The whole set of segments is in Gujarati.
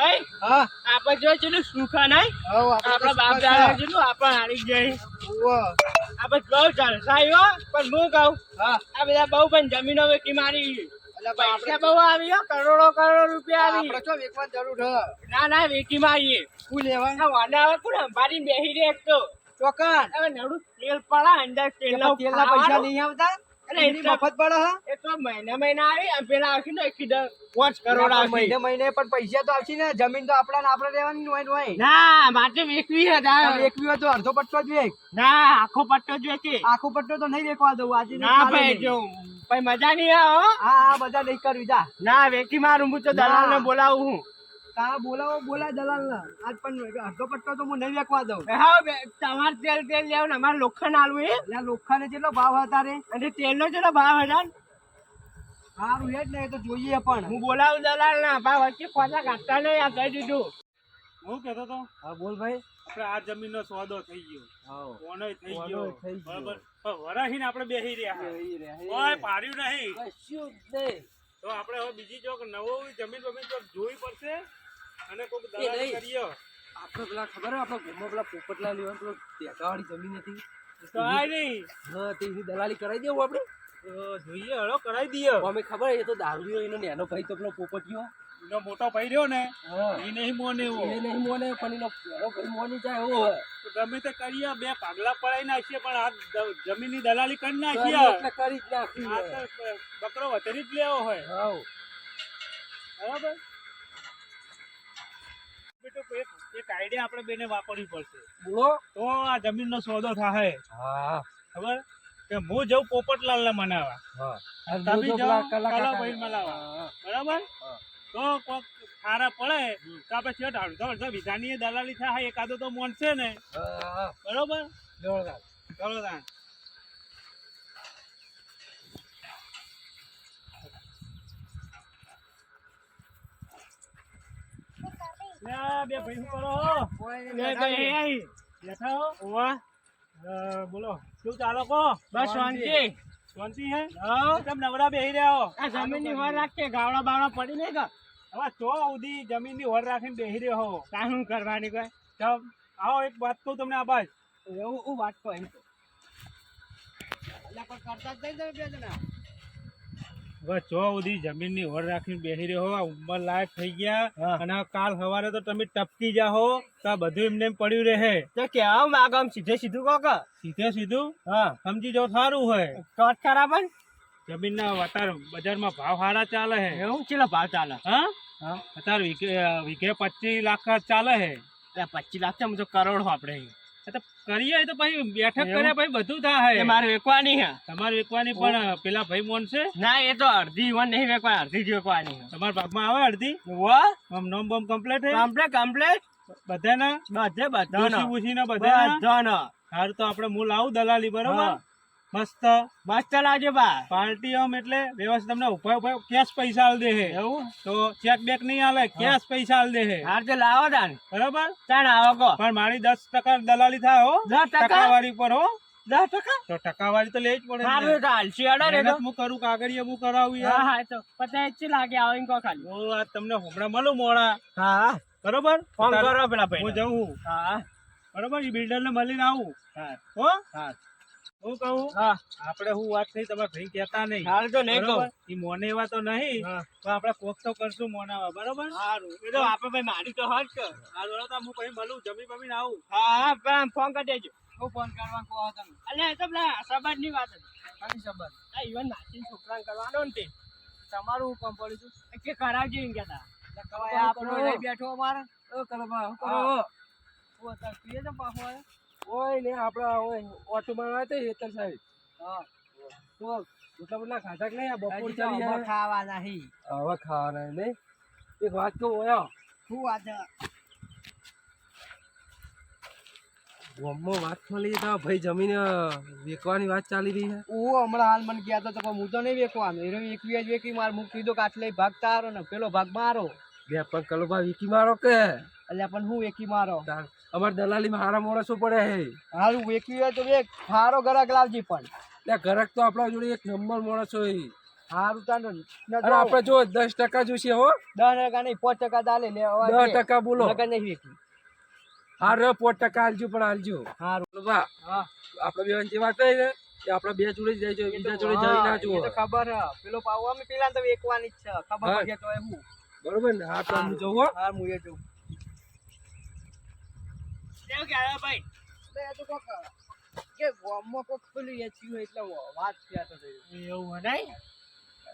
ભાઈ હા. આપણે જો છે સુખા નહીં. આપણા બાપ દાદા છે. આપણે હારી જાય આપણે બહુ જલસાયો પણ હું કહું આ બધા બહુ પણ જમીનો વેચી મારી. પૈસા બહુ આવી હો કરોડો કરોડો રૂપિયા આવી. આપણે ચો જરૂર છે. ના ના વેચી મારીએ. શું લેવાના? વાના આવે કોણ અંબાડી બેહી રે એક તો. ચોકન હવે નડું તેલ પડા અંદર તેલ તેલના પૈસા. નહીં આવતા? એની મફત પડે હા? એ તો મહિને મહિને આવી અને પેલા આવશે ને એક પાંચ કરોડ આવશે મહિને મહિને પણ પૈસા તો આવશે ને. જમીન તો આપણા ને આપણે હોય હોય. ના માટે હતા આમ એક તો અડધો પટ્ટો જ વેચ. ના આખો પટ્ટો જ વેચે. આખો પટ્ટો તો નહીં દેખવા દઉં. આજે ના ભાઈ જો ભાઈ મજા નહીં આવે હા. હા બધા નહીં કરવી જા. ના વેચી મારું હું તો દલાલ ને. બોલાવું હું. તારા બોલાવો બોલા દલાલ ના આજ પણ અડધો પટ્ટો તો હું નહીં વેકવા દઉં. હા બે- તમારે તેલ તેલ લેવ ને અમારે લોખંડ આલવું એ એટલે લોખંડ જેટલો ભાવ હતા રે? અને તેલનો જેટલો ભાવ હતા? સારું હેડ ને તો જોઈએ પણ. હું બોલાવું દલાલ ના ભાવ વચ્ચે પાછા કાઢતા નહીં આ કહી દીધું. હું કહેતો તો? હા બોલ ભાઈ. આપણે આ જમીનનો સોદો થઈ ગયો. હા. થઈ ગયો? બરાબર. વરાહીને આપણે બેહી રહ્યા કોઈ પાડ્યું નહીં. કશું જ નહીં. તો આપણે હવે બીજી ચોક નવો જમીન બમીન ચોક જોવી પડશે? અને દલાલી. આપણે પેલા ખબર આપણે ઘરમાં પેલા પોપટલા લેવાનું પેલો ટેકાવાળી જમીન હતી. નહીં. હા દલાલી કરાવી દેવું આપણે જોઈએ હળો કરાવી દઈએ. અમે ખબર એ તો દારૂ એનો નેનો ભાઈ તો પેલો પોપટિયો. એનો મોટો ભાઈ રહ્યો ને એ નહીં મોને એવો. એ નહીં મોને પણ એનો પેલો ભાઈ મોની જાય એવો. ગમે તે કરીએ બે પાગલા પડાઈ નાખીએ પણ આ જમીન જમીનની દલાલી કરી નાખીએ. એટલે કરી જ હે. બકરો વધરી જ લેવો હોય. હા બરાબર? બેટો એક એક આઈડિયા આપણે બેને વાપરવી પડશે. બોલો. તો આ જમીનનો સોદો થાય હા. ખબર? કે હું જઉં પોપટલાલ ને મનાવા હા તમે તો જાઓ કલાભાઈ મનાવા બરાબર? તો કોક ખારા પડે તો આપણે છેટ દલાલી થાય એકાદો તો મોનશે ને. બરોબર? જોરદાર. બે ભાઈ કરો હો? કોઈ લે બેઠા ભાઈ, બેઠા હો? વાહ, બોલો શું ચાલો કો? બસ શાંતિ. શાંતિ. હે? હા. કેમ નવરા બેહી રહ્યા હો. આ જમીનની વાર રાખશે ગાવડા બાવડા પડી નહીં કે હવે ચો સુધી જમીનની હોર રાખીને બેહી રહ્યો હો. શું કરવાની કોઈ? ચમ આવો એક વાત કહું તમને આબાજ એવું વાત કહું એમ. તો. એટલે પણ કરતા જ નહીં તમે બે જણા. હવે ચો સુધી જમીનની હોર રાખીને બેસી રહ્યો ઉંમર લાયક થઈ ગયા અને કાલ સવારે તો તમે ટપકી જાહો તો બધું એમને એમ પડ્યું રહે. તો કેવા માંગો આમ સીધે સીધું કહો કે? સીધે સીધું? હા. સમજી જાવ સારું હોય. કટ ખરાબ જમીન જમીનના અત્યારે બજારમાં ભાવ સારા ચાલે હે. એવું ચેલો ભાવ ચાલે? હા? અત્યારે વીઘે પચીસ લાખ ચાલે હે. પચીસ લાખ તો કરોડ આપણે તો કરીએ તો પછી બેઠક? કર્યા પછી બધું થાય. મારે વેકવાની હે તમારે વેકવાની પણ પેલા ભાઈ મોન છે? ના એ તો અડધી વન નહીં વેકવા અડધી જ વેકવાની તમારા ભાગમાં આવે અડધી? આમ નોમ બોમ કમ્પ્લીટ હે કમ્પ્લેટ કમ્પ્લેટ બધાના? બધે ડોસી પૂછીને બધાના? બધાનો. તો આપણે મૂળ લાવું દલાલી બરોબર. મસ્ત. મસ્ત લાગે બા પાર્ટી આમ એટલે વ્યવસ્થિત તમને ઊભા ઊભા કેશ પૈસા આલ દે હે એવું? તો ચેક બેક નહીં આલે કેશ પૈસા આલ દે હે હાર તો લાવો તાન બરોબર? તાણ આવો કો. પણ મારી દસ ટકા દલાલી થાય હો. દસ ટકા? ટકાવારી પર હો. દસ ટકા? તો ટકાવારી તો લે જ પડે. સારું તો હાલશી અડો રે હું કરું કાગળિયા હું કરાવું હા હા તો. પચાસ જ લાગે આવીને કહો ખાલી. હું આ તમને હમણાં મળું મોડા. હા બરોબર? ફોન કરો પેલા હું ભાઈ જઉં હા. બરોબર? ઈ બિલ્ડર ને મળીને આવું. હા. હો? હા. હું કહું? હા. આપણે હું વાત થઈ તમારે ભાઈ કહેતા નહીં. હાલ તો નહીં કહું. ઈ મોને એવા તો નહીં હા. તો આપણે કોક તો કરશું મોનાવા બરોબર? સારું એ તો આપણે ભાઈ મારી તો હટ કર જોડે તો હું પછી મળું જમી બમીને આવું. હા હા પણ ફોન કરી દેજો. હું ફોન કરવા કહો તમે? અલે એ તો પેલા સબાદની વાત હતી. કઈ સંબંધ? આ ઈવન નાચીને છોકરાને કરવાનો ને તે. તમારું કામ પડ્યું છું એ કે કરાવજો એમ કહેતા. કવાય આપણો બેઠો અમારે? કરો હું કરો? ઓ તાર પીએ તો પાછો આયો? ઓય ને આપડા ઓય ઓટો મારવા તો હેતર સાહેબ. હા. તો મતલબ ના ખાધા નહીં? બપોર ચાલી તો ચડી આમાં હે. ખાવા નહીં. હવે ખાવાના નહીં? એક વાત તો ઓયા. શું વાત છે? વાત મળી તો ભાઈ જમીન વેકવાની વેચવાની વાત ચાલી રહી છે. ઓ હમણાં હાલ મને ગયા તો હું તો નહીં વેચવાનો એનો એક જ વેકી માર મૂકી દીધો કાટલે ભાગ તારો ને પેલો ભાગ મારો. બે પણ ભાઈ વીકી મારો કે? એટલે પણ હું વેકી મારો? તાર અમાર દલાલીમાં હારા મોણસો પડે હે હારું વેકી હોય તો વેચ. સારો ગરક લાવજી પણ. એટલે ગરક તો આપણા જોડે એક નંબર મોડસ હોય હારું તાન અરે આપણે જો દસ ટકા જોશે હો. દસ ટકા નહીં પાંચ ટકા ચાલે લે દસ ટકા બોલો. લગન નહીં વેકી હા રે પાંચ ટકા આલજો પણ આલજો. હારું. બા. હા. આપણે બે જે વાત થઈ ને કે આપણે બે જોડે જ જાય બીજા જોડે જઈ ના જો જુઓ. ખબર હે. પેલો પાવ અમે પેલા તો એકવાની જ છે. ખબર પડે તો એ હું. બરોબર ને? હા તો હું. જોઉં હો હા હું એ જોઉં. કેવું કે આવ્યો ભાઈ? બે તો કોક કે ગામમાં કોક વેચ્યું હોય એટલે વાત થયા તો એવું હોય નહીં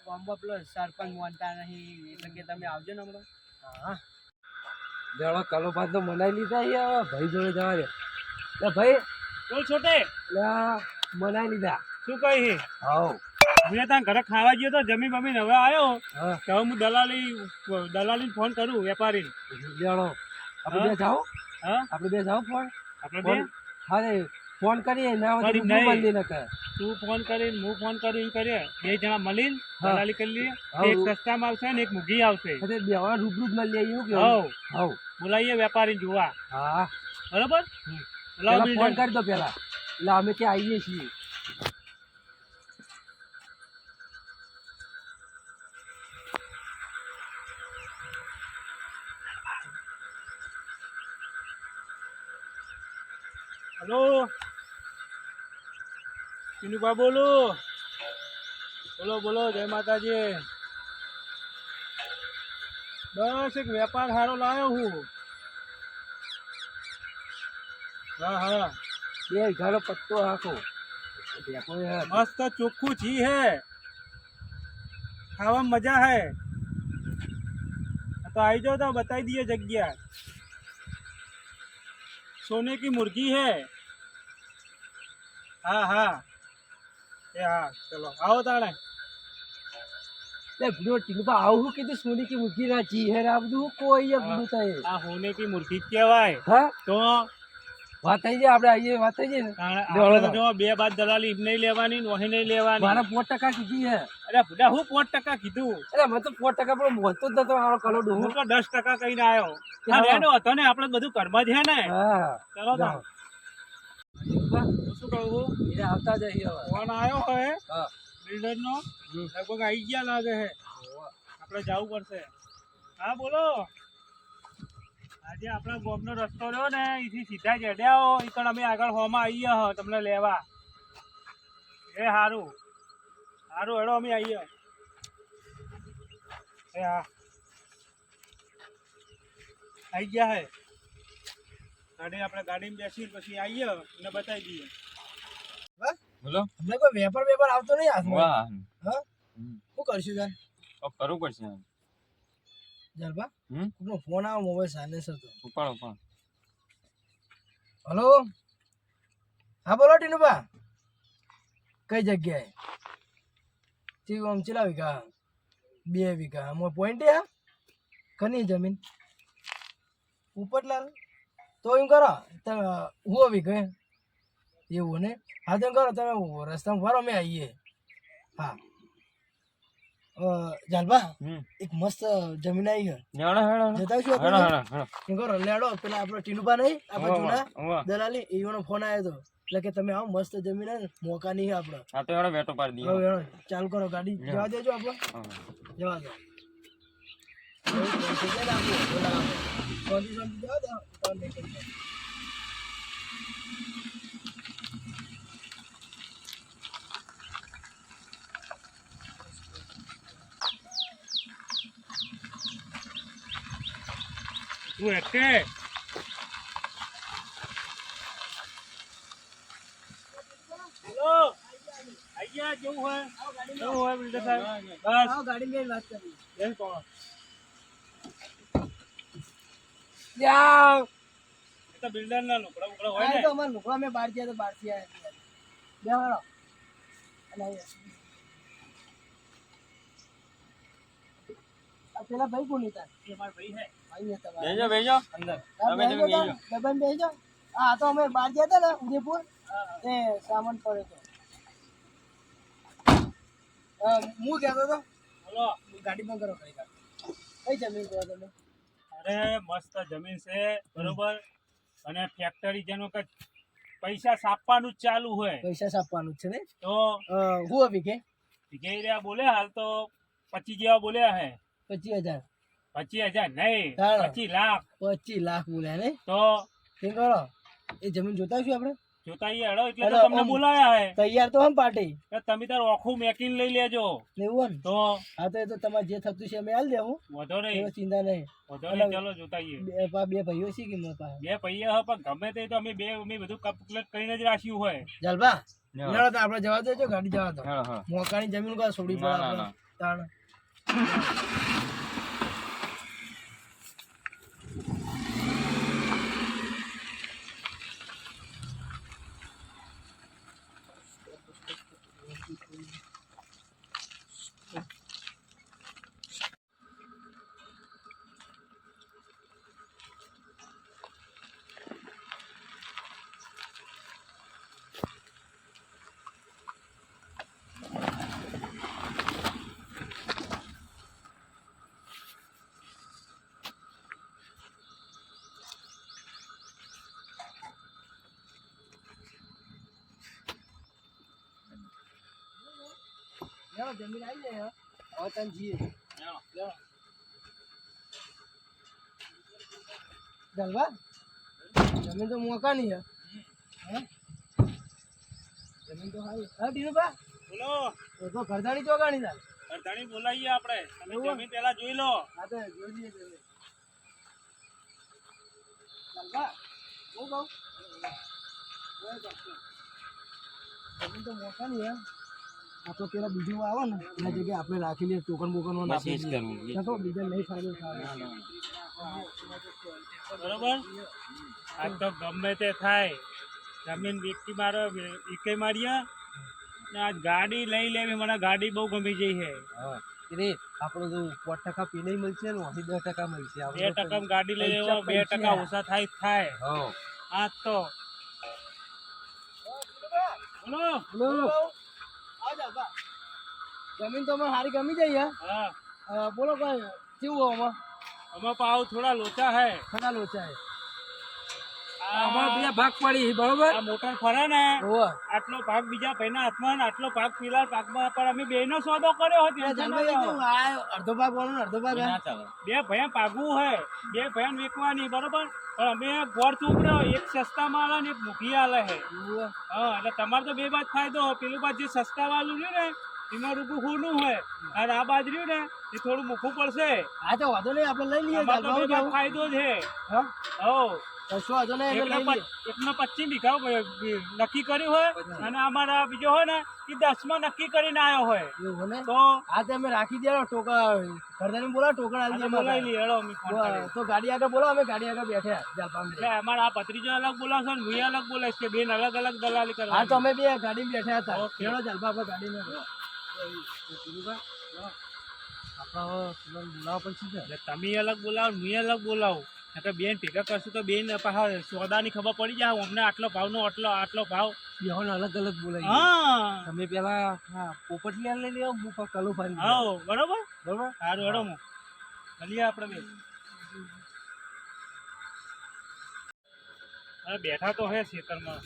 ગામમાં પેલો સરપંચ માનતા નહીં એટલે કે તમે આવજો ને હમણાં. હા. જાણો કલો પાસ તો મનાઈ લીધા છે ભાઈ જોડે જવા દે. લે ભાઈ. બોલ છોટે. લે મનાઈ લીધા. શું કહી હાઉ મેં ત્યાં ઘરે ખાવા ગયો તો જમી બમી હવે આવ્યો હા. તો હું દલાલી દલાલી ફોન કરું વેપારી જાણો આપણે જાઓ. હા? આપણે બે જાઓ ફોન આપણે બે? ફોન હા રે ફોન કરીએ ના હોય તો નહીં. ન કરે તું ફોન કરીને હું ફોન કરું એમ કરીએ બે જણા મળીને દલાલી કરી લઈએ. એક સસ્તામાં આવશે ને એક મૂકી આવશે. અરે બે વાર રૂબરૂ જ મળી આવી એવું હવ. કેવું હાઉ બોલાવીએ વેપારી જોવા. હા. બરોબર? ફોન કરી દો પેલા એટલે અમે ત્યાં આવીએ છીએ. હલો કિનુબા બોલો બોલો બોલો જય માતાજી બસ એક વેપાર સારો લાવ્યો હું હા હા બે ઘરો પત્તો આખો બેકો હે. મસ્ત ચોખ્ખું છી હે ખાવામાં મજા હે આ તો આવી જાઓ તો બતાવી દઈએ જગ્યા सोने की मुर्गी है हाँ હા. એ હા ચલો. આવો તાણે. લે ગુનો આવું શું કીધું? સોની કી મુખી ના જી હે આ બધું? કોઈ એક ગુનો થાય? આ હોને કી મુર્ગી કહેવાય. હા? તો વાત થઈ જાય આપણે આવીએ વાત થઈ જાય ને? તાણે લેવડો આપણે જો બે બાદ દલાલી નહીં લેવાની નોહી નહીં લેવાની. મારા પોત ટકા કીધી હે. અરે ભૂડા હું પાંચ ટકા કીધું? અરે મને તો પોત ટકા પણ મોતો જ નતો મારો કલો હું તો દસ ટકા કહીને આવ્યો હા. હા એનો હતો ને આપણે બધું કર્મ જ હે ને. હા. ચલો તો. હું શું કહું એટલે આવતા જઈએ હવે. ફોન આવ્યો હવે બિલ્ડર નો લગભગ આવી ગયા લાગે હે. આપણે જવું પડશે. હા બોલો. આજે આપણા ગોમનો રસ્તો રહ્યો ને એથી સીધા ચડ્યા હો એ અમે આગળ હોમાં આવીએ હ તમને લેવા. એ સારું સારું હેડો અમે આવીએ એ હા. આવી ગયા હે. ગાડી આપણે ગાડીમાં બેસી પછી આવીએ એને બતાવી દઈએ. બોલો. હમણાં કોઈ વેપાર વેપાર આવતો નહીં હાથમાં. હા? શું કરશું યાર કરવું પડશે જલબા હમ? ફોન આવો મોબાઈલ સાયલેન્સર તો. ઉપાડો પણ હલો? હા બોલો ટીનુબા કઈ જગ્યાએ? ઠીક આમ ચેલા વીઘા? બે વીઘા. આમાં પોઈન્ટ હે કની જમીન. ઉપરલાલ? તો એમ કરો. હું વીઘે એવું ને? હા તો કરો તમે રસ્તામાં ફરો અમે આવીએ. હા. જાલબા એક મસ્ત જમીન આવી જતા શું આપણે કરો લેડો. પેલા આપણો ટીનુભા નહીં આપણે જૂના. દલાલી એવાનો ફોન આવ્યો હતો એટલે કે તમે આવો મસ્ત જમીન હે મોકા નહીં હે હા તો હેડો વેટો પાડી દીધો ચાલુ કરો ગાડી. જવા દેજો આપડે જવા દો. આપણું, આપણે. શાંતિ જવા દો. ઉતાવળ નહીં કરતા. તું એટલે હેલો આઈ કેવું હોય કેવું હોય બિલ્ડર સાહેબ બસ આવો ગાડીમાં જઈને વાત કરીએ. બેસ કોણ યાર તો બિલ્ડર ના લુકડા બુકડા હોય ને તો અમારા લોકો અમે બહાર ગયા તો બહારથી આવ્યા છીએ. બે વાળો. આ પેલા ભાઈ કોણ હતા એ મારા ભાઈ હે. બેજો બેજો અંદર. તમે હા તો અમે બહાર ગયા હતા ને ઉદયપુર? એ સામાન પડ્યો હતો હું કહેતો હતો હલો ગાડી બંધ કરો કઈ કઈ જમીન કહો તમે? અરે મસ્ત જમીન છે બરોબર? અને ફેક્ટરી જેનો કે પૈસા સાપવાનું જ ચાલુ હોય. પૈસા સાપવાનું છે ને? તો? હું કે રહ્યા બોલે હાલ તો પચીસ જેવા બોલ્યા હે. પચીસ હજાર. પચીસ હજાર નહીં. પચીસ લાખ. પચીસ લાખ બોલ્યા ને. તો શું કરો? એ જમીન જોતા શું આપણે? જોતા એ હડો એટલે તો તમને. બોલાયા હે. તૈયાર તો હમ પાર્ટી. તમે તાર ઓખું મેકીને લઈ લેજો. એવું ને? તો હા તો એ તો તમારે જે થતું છે અમે હાલ દેવું. વધો એવો નહીં ચિંતા નહીં. વધો નહીં ચલો જોતાઈએ. બે પા- બે ભાઈઓ છે કે મોટા? બે ભાઈઓ હે પણ ગમે તે તો અમે બે અમે બધું કપલેટ કરીને જ રાખ્યું હોય. જલબા હેડો. હેડો તો આપણે જવા દેજો ગાડી જવા દો. મોકાની જમીન કા છોડી પડે આપણે. તાણ. હેડો જમીન આવી જાય હવે તને જીએ. જલબા જમીન તો મોકાની હે હે? જમીન તો હારી. હા ડીનુભા બોલો. એ તો ઘરદાણી ચોગાણી થાય. અડધાણી બોલાવીએ આપણે. તમે? જમીન પેલા જોઈ લો. હા તો જોઈ લઈએ જમીન જલબા હું કહું. જમીન તો મોકાની હે આ તો પેલા બીજું આવે ને એના જગ્યાએ આપણે રાખી લઈએ. ટોકન બોકન. તો બીજા નહીં ફાયદો થાય. બરોબર? આ તો ગમે તે થાય. જમીન વેચી મારો એકે માર્યા ને આ ગાડી લઈ લેવી મને ગાડી બહુ ગમી જઈ છે. રે આપણો જો પાંચ ટકા પીને મળશે ને અહીં દસ ટકા મળશે. બે ટકા ગાડી લઈ લેવા બે ટકા ઓછા થાય થાય. હો. આ તો. બોલો. બોલો. જમીન તો અમારે સારી ગમી જાય હા. હા બોલો કઈ કેવું આમાં? આમાં પાવ થોડા લોચા હે. થોડા લોચા છે આમાં આ ભાગ પડી બરોબર આ મોટર ફરે ને આટલો ભાગ બીજા ભાઈના હાથમાં આટલો ભાગ પેલા ભાગમાં પણ અમે બેનો સોદો કર્યો હોય એ tension જલબા ના એ લેવો. કેવું, આ અડધો ભાગ વાળો અડધો ભાગ એ આ. ના ચાલે. બે ભયા પાગવું હે બે ભયા વેચવાની બરોબર પણ અમે ગોળ ચોપડ્યો એક સસ્તા માં આલે ને એક મૂકી આલે હે હા એટલે તમારે તો બે બાદ ફાયદો પેલું બાદ જે સસ્તા વાળું રહ્યું ને એમાં રૂપું ખૂનું હોય અને આ બાજ રહ્યું ને એ થોડું મૂકવું પડશે હા તો વાંધો નહીં આપણે લઈ લઈએ? ફાયદો છે હા? કશો એકનો પચીસ વીઘા નક્કી કર્યું હોય અને અમારા બીજો હોય ને એ દસમાં નક્કી કરીને આવ્યો હોય. તો હા તો અમે રાખી દે ટોકન ઘરદાની બોલાવો ટોકન આજે બોલાવી હેડો. તો ગાડી આગળ બોલાવો અમે ગાડી આગળ બેઠા જલપામાં. એટલે અમારે આ ભત્રીજો અલગ બોલાવશો ને હું અલગ બોલાવીશ કે બેન અલગ અલગ દલાલી હા તો અમે બે ગાડી બેઠ્યા હતા. ચલો જલપા આપણે ગાડીમાં. આપણે બોલાવવા પડશે તમે અલગ બોલાવો હું અલગ બોલાવું. નકર બેન ભેગા કરશું તો બેન પાછા સોદાની ખબર પડી જાય અમને આટલો ભાવનો આટલો આટલો ભાવ. બેહોને અલગ અલગ બોલાય. હા. તમે પેલા હા પોપટલિયા લઈ લેવો હું પણ કલો ફરી આવો. બરોબર? બરોબર? સારું હડો હું. મળીએ આપણે બે અરે બેઠા તો હે ખેતરમાં.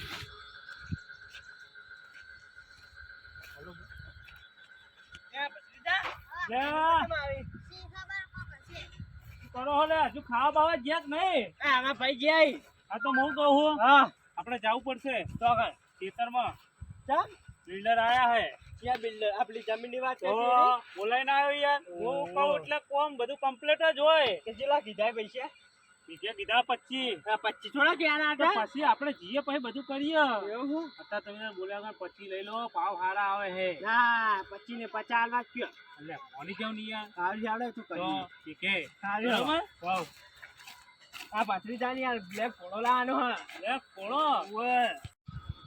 લે, કરો હો હજુ ખાવા બાવા જ્યાં જ નહીં. આમાં ભાઈ જાય આ તો હું કહું હા. આપણે જવું પડશે. તો આગળ ખેતરમાં. ચાલ બિલ્ડર આયા હે. ક્યાં બિલ્ડર? આપણી જમીનની વાત હતી? બોલાઈને આવ્યો યાર. હું કહું એટલે કોમ બધું કમ્પ્લીટ જ હોય. કે જેલા કીધા પૈસા? બીજે કીધા પચીસ પચી પચીસ થોડા ક્યાં તો પછી આપણે જઈએ પછી બધું કરીએ. એવું અત્યારે તમે બોલ્યા પછી લઈ લો ભાવ સારા આવે હે. ના પચી ને પચાસ લાખ કયો. એટલે મોની કેવું નહીં યાર. સારી આવડે તો તો કરી ઠીક હે. સારી બરોબર? વાવ. આ ભત્રીજાની યાર બ્લેક ફોડો લાવવાનો હા. બ્લેક કોળો ઓય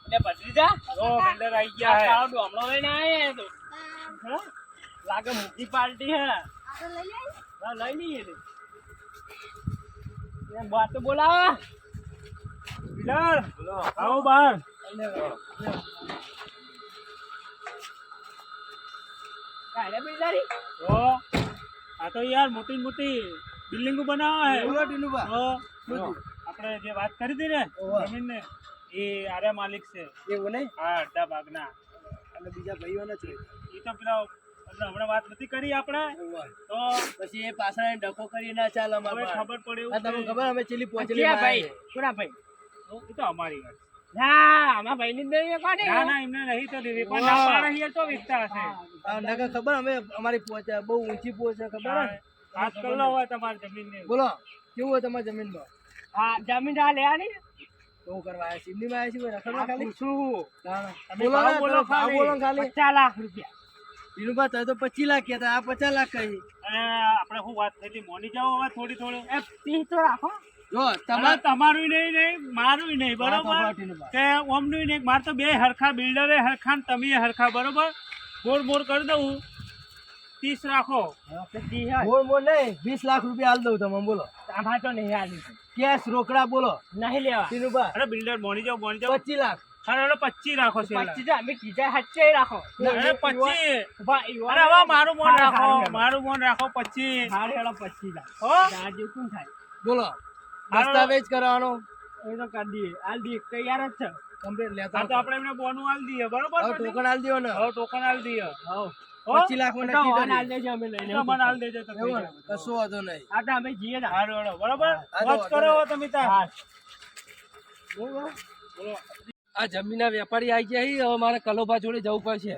એટલે ભત્રીજા? તો બિલ્ડર આવી ગયા હે. કાળો ડોમડો લઈને આયે તો. લાગે મોટી પાર્ટી હે. હા લઈ લઈએ ને. એમ વાત તો બોલાવા બિલ્ડર આવો બહાર બિલ્ડારી? તો? આ તો યાર મોટી મોટી બિલ્ડિંગો બનાવવા હે આપણે જે વાત કરી હતી ને જમીન ને એ આર્યા માલિક છે. એવું નહીં? આ અડધા ભાગના. અને બીજા ભાઈઓને છે. એ તો પેલા હમણાં વાત નથી કરી આપણે. તો પછી એ પાછળ ડખો કરી ના ચાલે અમારે ખબર પડે તમને ખબર અમે ચીલી પોચલી ભાઈ કોના ભાઈ? ઈ તો અમારી વાત ના આમાં ભાઈ ની દઈએ કોને ના ના એમને નહીં તો દેવી પણ ના પાડે હિયર તો વેચતા હશે. નકર ખબર અમે અમારી પોચ બહુ ઊંચી પોચ ખબર હે? ને? હાથ કલ્લો હોય તમારી જમીન ને બોલો કેવું હોય તમારી જમીનમાં? હા જમીન આ લેવાની શું કરવા આવ્યા સિમલીમાં આવ્યા છીએ રખડવા ખાલી? શું ના, ના. તમે બોલો બોલો ખાલી. બોલો ખાલી. પચાસ લાખ રૂપિયા. વિનુભા તમે તો પચીસ લાખ કહેતા આ પચાસ લાખ કહી. આપણે શું વાત થઈ હતી? મોની જાઓ હવે થોડી થોડી. એ પી તો રાખો. જો તમારે તમારું નહીં નહીં મારું નહીં બરોબર? કે ઓમનું નહીં મારે તો બે હરખા બિલ્ડરે હરખા ને તમે હરખા બરોબર? ગોળ મોડ કરી દઉં ત્રીસ રાખો. મોર મોર નહીં વીસ લાખ રૂપિયા હાલ દઉં તમે બોલો. આમાં તો નહીં આલી કેશ રોકડા બોલો. નહીં લેવા. ટીનુભા અરે બિલ્ડર મોની જાઓ મોની જાઓ. પચીસ લાખ. અરે પચીસ રાખો છે પચીસ અમે કીધા સાચે રાખો. અરે પચીસ અરે હવે મારું મોન રાખો મારું મોન રાખો પચીસ હારે હેલો પચીસ લાખ હો? આ જેવું શું થાય. બોલો. દસ્તાવેજ કરાવવાનો એ તો કરી દઈએ. હાલ દઈએ. તૈયાર જ છે. કમ્પ્લીટ હા લેતા તો આપણે એમને બોનું આલ દઈએ. બરોબર ટોકન હાલ દીઓ ને. હવે ટોકન આલ દઈએ. હો હો? પચીસ લાખમાં નક્કી હાલ દેજો અમે લઈ તો મને આલ દેજો તો એવું વાંધો નહીં. આ તો અમે જઈએ ને. હારું બરોબર? હા, કરો તમે તાર હા. આ જમીનના વેપારી આવી ગયા હવે મારે કલોભા જોડે જવું પડશે.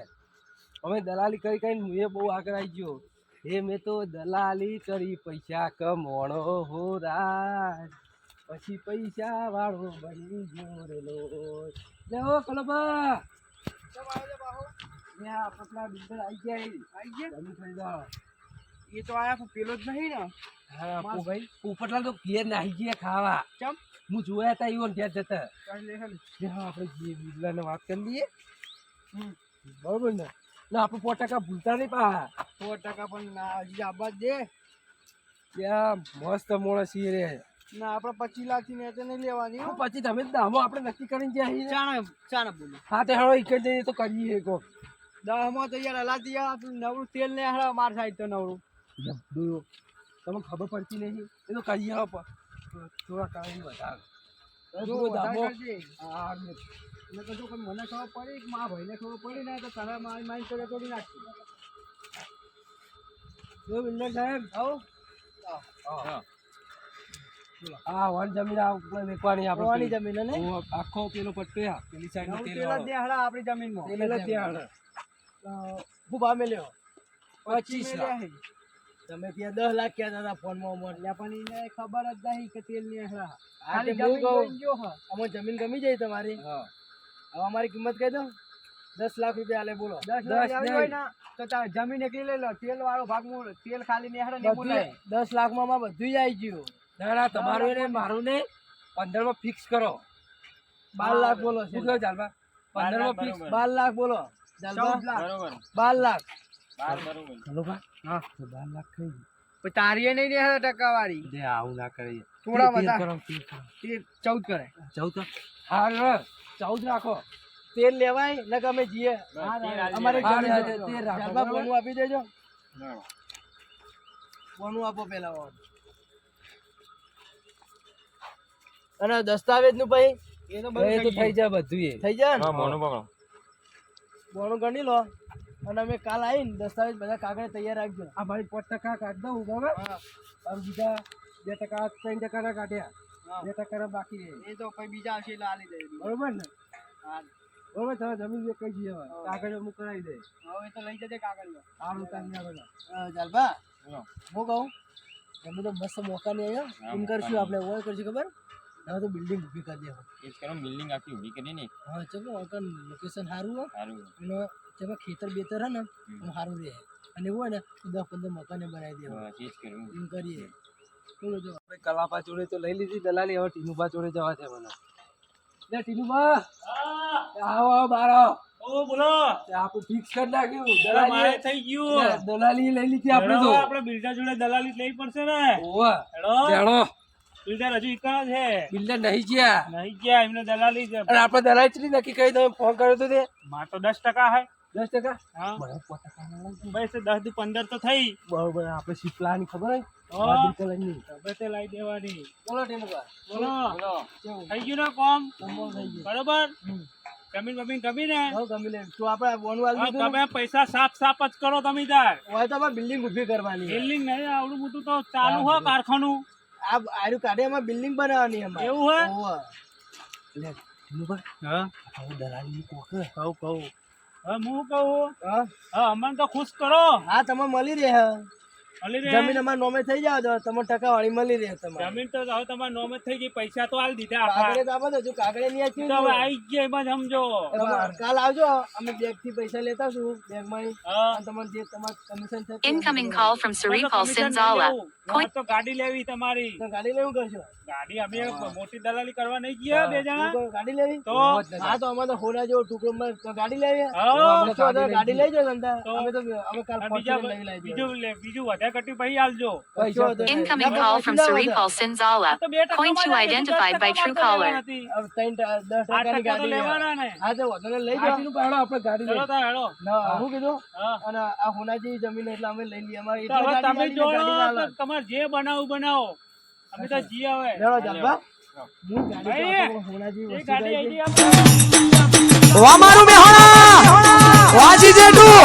અમે દલાલી કરી કરીને હું એ બહુ આગળ આવી ગયો. હે મેં તો દલાલી કરી પૈસા કમોણો હો રાજ. પછી પૈસા વાળો બની ગયો રેલો લે ઓ કલોભા. લે આ પતલા બિલ્ડર આવી ગયા આવી ગયા? જમીન ખરીદવા. એ તો આયા પેલો જ નહીં ને. હા ભાઈ પોપટલાલ તો ઘેર નાહી ગયા ખાવા. ચમ? હું જોયા હતા ઈવન ઘેર જતા. હા આપણે જે બિરલાને વાત કરી લઈએ. બરોબર ને? ના આપણે સો ટકા ભૂલતા નહીં પા સો ટકા પણ ના હજી આબાદ દે. ત્યાં મસ્ત મોણસ ઈ રે ના આપણે પચીસ લાખ ને નહીં લેવાની તો પછી તમે દામો આપણે નક્કી કરીને જ્યાં છીએ. ચાણે ચાણે બોલો. હા તે હળો એક જઈએ તો કરીએ કો દહમાં તો યાર હલા આપણું નવરું તેલ ને હળા માર સાઈડ તો નવરું. જબડું તમને ખબર પડતી નહીં એ તો કરીએ આવો થોડા કામ વધારે. હા મને ખબર પડી કે મારા ભાઈને ખબર પડી ને તો તારા મારી મારી તો તોડી નાખી જો બિલ્ડર સાહેબ આવો હા. હા વન જમીન વેચવાની આપણે જમીન ને આખો પેલો પટ્ટો આ, પેલી સાઈડ નો નવું તેલ તેલ જ વાળો. દે હળા આપણી જમીનમાં ત્યાં હાલે. ખૂબ ભાવ લ્યો પચીસ લાખ. તમે ત્યાં દસ લાખ કહેતા હતા ફોનમાં મોર એટલે પણ એને ખબર જ નહીં કે તેલની હું. જમીન ગમી જાય તમારી? હવે અમારી કિંમત કહી દો. દસ લાખ રૂપિયા આલે બોલો. દસ લાખ હોય ને તો તાર જમીન એકલી લઈ લો. તેલ વાળો ભાગ તેલ ખાલી ને દસ લાખમાં બધું જ આવી ગયું. ના ના તમારું ને મારું ને પંદરમાં ફિક્સ કરો. બાર લાખ બોલો શું ચાલવા પંદરમાં ફિક્સ બાર લાખ બોલો. બાર લાખ. બરોબર. ચલો ભા હા તો બાર લાખ થઈ પણ તારી નહીં ને હળા ટકાવાળી દે આવું ના કરે થોડા વધારે. ચૌદ કરે. ચૌદ? હા રે, ચૌદ રાખો. તેલ લેવાય ને ગમે અમે જઈએ અમારે બરોબર? આપી દેજો. ફોન આપો પેલા વાળું. અને દસ્તાવેજનું ભાઈ એ તો એ થઈ જાય બધું એ થઈ જાય ને? હા મોનું પકડો. બોનું ગણી લો. અને અમે કાલ આવીને દસ્તાવેજ બધા કાગળ તૈયાર રાખજો. આ ભાઈ પાંચ ટકા કાઢ દઉં બરાબર? હા. આમ બીજા બે ટકા ત્રણ ટકા ના કાઢ્યા બે ટકા બાકી રહે. એ તો પછી બીજા આવશે એટલે આલી દે. બરોબર ને? બરોબર તમે જમીન વેચાઈ જઈએ હવે કાગળ અમુક કરાવી દે. હવે તો લઈ જજે કાગળ. આવું કામ ના બધા હા, હું કહું તમે તો મસ્ત મોકા નહીં આવ્યો. હા, એમ કરશું આપણે ઓય કરશું ખબર? હવે તો બિલ્ડિંગ ઊભી કરી દેવું એ કરો બિલ્ડિંગ આખી ઊભી કરી ને. હા ચલો લોકેશન સારું હોય. સારું. અને જેમાં ખેતર બેતર હે ને એમ સારું રહે. અને એવું હોય ને તો દસ પંદર મકાને બનાવી દેવા. એમ કરીએ. બોલો જો. આપણે કલાપા જોડે તો લઈ લીધી દલાલી હવે ટીનુભા જોડે જવા છે મને. લે ટીનુભા. આવો આવો બાર. આવો બોલો. તે ફિક્સ કરી નાખ્યું. દલાલી થઈ ગયું. દલાલી લઈ લીધી આપણે તો. આપણે બિલ્ડર જોડે દલાલી જ પડશે ને. ઓવા. હેડો. બિલ્ડર હજુ ઈકા છે. બિલ્ડર નહીં ગયા. નહીં ગયા એમને દલાલી છે અને આપણે દલાલી નક્કી કરી ફોન કર્યો તો તે. માર તો દસ ટકા હે. દસ ટકા? હા. બસ દસથી પંદર તો થઈ. બરોબર આપણે ખબર હોય? હા. લાવી દેવાની. બોલો બોલો. થઈ ગયું ને કોમ કમોળ થઈ ગયું. બરોબર? જમીન બમીન ગમી ને? ગમી લે. તો આપણે બોનું આલી હા, દીધું ને? તમે પૈસા સાફ સાફ જ કરો તમે તાર તો બિલ્ડિંગ ઊભી કરવાની. બિલ્ડિંગ નહીં આવડું મોટું તો ચાલુ હોય કારખાનું. આ આર્યું કાઢે એમાં બિલ્ડિંગ બનાવવાની અમારે એવું હે? હોવે. લે હા. કોક કહું કહું. હા હું કહું? હા. અમને તો ખુશ કરો. હા તમે મળી રહે. જમીન અમારે નોમે થઈ જાવ તો તમને ટકાવાળી મળી રહે તમારે. જમીન તો હવે તમારે નોમે થઈ ગઈ પૈસા તો આલી દીધા કાગળે તો આપો તો કાગળે નહીં આવી તો હવે. આવી ગયા એમાં સમજો. કાલ આવજો અમે બેંકથી પૈસા લેતા છું બેંકમાં હા તમારે જે તમારે કમિશન છે ઇનકમિંગ કોલ ફ્રોમ. લેવું. મારે તો ગાડી લેવી તમારી. તો ગાડી લેવું કરશો? ગાડી અમે મોટી દલાલી કરવા નહીં ગયા બે જણા. ગાડી લેવી? તો હા તો અમારે તો હોના જેવો ટુકડો માં ગાડી લેવી. ગાડી લઈ જાય તો? અમે તો અમે કાલ બીજું લઈ બીજું કટી આલજો. હવે ત્રણ ટકાની ગાડી લેવાના ને. હા તો લઈ આપણે ગાડી ચલો હેડો. ના હું કીધું? અને આ હોનાજી જમીન એટલે અમે લઈ લઈએ. અમારે એટલે તમે તમારે જે બનાવું બનાવો. અમે તો જી આવે. હું ગાડી હોનાજી વસ્તુ વામારું મેહોણા! વાજી જેઠું